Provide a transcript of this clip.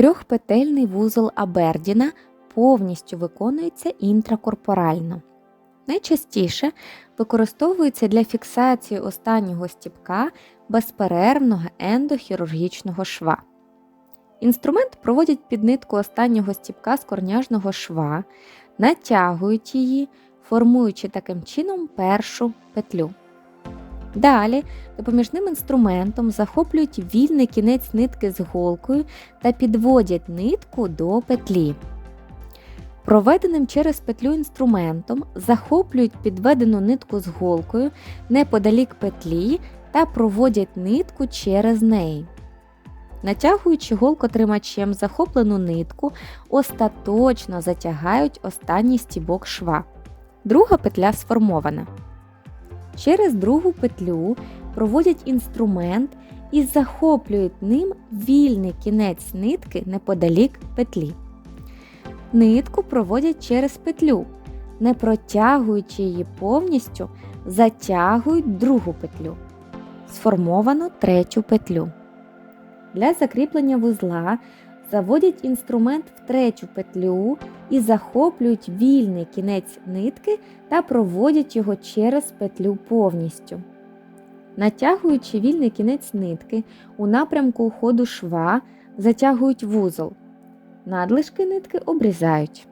Трьохпетельний вузол Абердіна повністю виконується інтракорпорально. Найчастіше використовується для фіксації останнього стіпка безперервного ендохірургічного шва. Інструмент проводять під нитку останнього стіпка з корняжного шва, натягують її, формуючи таким чином першу петлю. Далі допоміжним інструментом захоплюють вільний кінець нитки з голкою та підводять нитку до петлі. Проведеним через петлю інструментом захоплюють підведену нитку з голкою неподалік петлі та проводять нитку через неї. Натягуючи голкотримачем захоплену нитку, остаточно затягають останній стібок шва. Друга петля сформована. Через другу петлю проводять інструмент і захоплюють ним вільний кінець нитки неподалік петлі. Нитку проводять через петлю, не протягуючи її повністю, затягують другу петлю. Сформовано третю петлю. Для закріплення вузла заводять інструмент в третю петлю і захоплюють вільний кінець нитки та проводять його через петлю повністю. Натягуючи вільний кінець нитки у напрямку ходу шва, затягують вузол. Надлишки нитки обрізають.